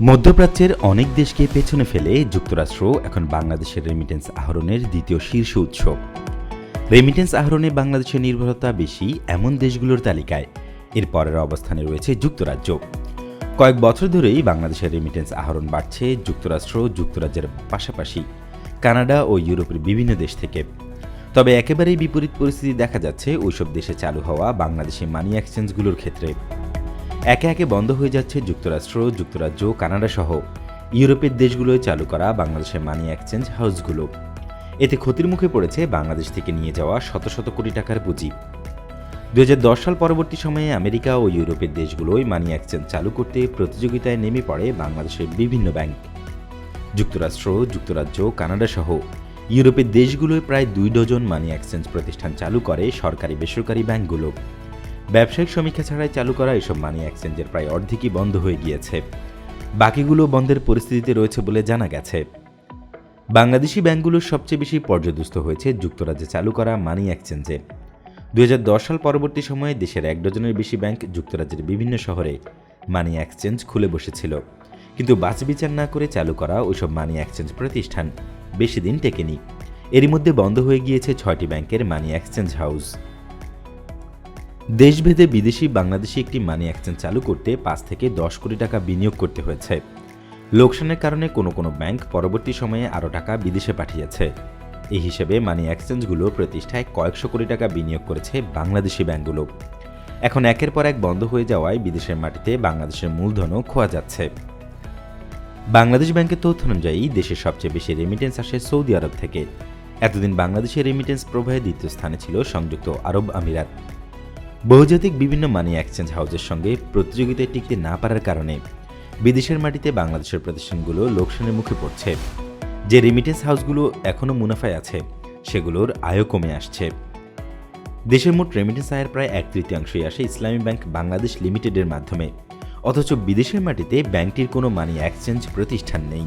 মধ্যপ্রাচ্যের অনেক দেশকে পেছনে ফেলে যুক্তরাষ্ট্র এখন বাংলাদেশের রেমিটেন্স আহরণের দ্বিতীয় শীর্ষ উৎস। রেমিটেন্স আহরণে বাংলাদেশের নির্ভরতা বেশি এমন দেশগুলোর তালিকায়। এর পরের অবস্থানে রয়েছে যুক্তরাজ্য। কয়েক বছর ধরেই বাংলাদেশের রেমিটেন্স আহরণ বাড়ছে যুক্তরাষ্ট্র যুক্তরাজ্যের পাশাপাশি কানাডা ও ইউরোপের বিভিন্ন দেশ থেকে। তবে একেবারেই বিপরীত পরিস্থিতি দেখা যাচ্ছে ওইসব দেশে চালু হওয়া বাংলাদেশি মানি এক্সচেঞ্জগুলোর ক্ষেত্রে। একে একে বন্ধ হয়ে যাচ্ছে যুক্তরাষ্ট্র, যুক্তরাজ্য, কানাডা সহ ইউরোপের দেশগুলোয় চালু করা বাংলাদেশের মানি এক্সচেঞ্জ হাউসগুলো। এতে ক্ষতির মুখে পড়েছে বাংলাদেশ থেকে নিয়ে যাওয়া শত শত কোটি টাকার পুঁজি। দুই হাজার দশ সাল পরবর্তী সময়ে আমেরিকা ও ইউরোপের দেশগুলোয় মানি এক্সচেঞ্জ চালু করতে প্রতিযোগিতায় নেমে পড়ে বাংলাদেশের বিভিন্ন ব্যাংক। যুক্তরাষ্ট্র, যুক্তরাজ্য, কানাডা সহ ইউরোপের দেশগুলোয় প্রায় দুই ডজন মানি এক্সচেঞ্জ প্রতিষ্ঠান চালু করে সরকারি বেসরকারি ব্যাংকগুলো। ব্যবসায়িক সমীক্ষা ছাড়াই চালু করা এসব মানি এক্সচেঞ্জের প্রায় অর্ধেকই বন্ধ হয়ে গিয়েছে। বাকিগুলো বন্ধের পরিস্থিতিতে রয়েছে বলে জানা গেছে। বাংলাদেশি ব্যাংকগুলো সবচেয়ে বেশি পর্যদস্ত হয়েছে যুক্তরাজ্যে চালু করা মানি এক্সচেঞ্জে দুই হাজার দশ সাল পরবর্তী সময়ে দেশের এক ডজনের বেশি ব্যাংক যুক্তরাজ্যের বিভিন্ন শহরে মানি এক্সচেঞ্জ খুলে বসেছিল। কিন্তু বাছবিচার না করে চালু করা ওইসব মানি এক্সচেঞ্জ প্রতিষ্ঠান বেশি দিন টেকেনি। এরই মধ্যে বন্ধ হয়ে গিয়েছে ছয়টি ব্যাংকের মানি এক্সচেঞ্জ হাউস দেশভেদে বিদেশি বাংলাদেশি একটি মানি এক্সচেঞ্জ চালু করতে পাঁচ থেকে দশ কোটি টাকা বিনিয়োগ করতে হয়েছে। লোকসানের কারণে কোনো কোনো ব্যাংক পরবর্তী সময়ে আরও টাকা বিদেশে পাঠিয়েছে। এই হিসেবে মানি এক্সচেঞ্জগুলো প্রতিষ্ঠায় কয়েকশো কোটি টাকা বিনিয়োগ করেছে বাংলাদেশি ব্যাংকগুলো। এখন একের পর এক বন্ধ হয়ে যাওয়ায় বিদেশের মাটিতে বাংলাদেশের মূলধনও খোয়া যাচ্ছে। বাংলাদেশ ব্যাংকের তথ্য অনুযায়ী দেশের সবচেয়ে বেশি রেমিটেন্স আসে সৌদি আরব থেকে। এতদিন বাংলাদেশের রেমিটেন্স প্রবাহে দ্বিতীয় স্থানে ছিল সংযুক্ত আরব আমিরাত। বহুজাতিক বিভিন্ন মানি এক্সচেঞ্জ হাউসের সঙ্গে প্রতিযোগিতায় টিকতে না পারার কারণে বিদেশের মাটিতে বাংলাদেশের প্রতিষ্ঠানগুলো লোকসানের মুখে পড়ছে। যে রেমিটেন্স হাউসগুলো এখনও মুনাফায় আছে, সেগুলোর আয়ও কমে আসছে। দেশের মোট রেমিটেন্স আয়ের প্রায় এক তৃতীয়াংশই আসে ইসলামী ব্যাংক বাংলাদেশ লিমিটেডের মাধ্যমে। অথচ বিদেশের মাটিতে ব্যাংকটির কোনো মানি এক্সচেঞ্জ প্রতিষ্ঠান নেই।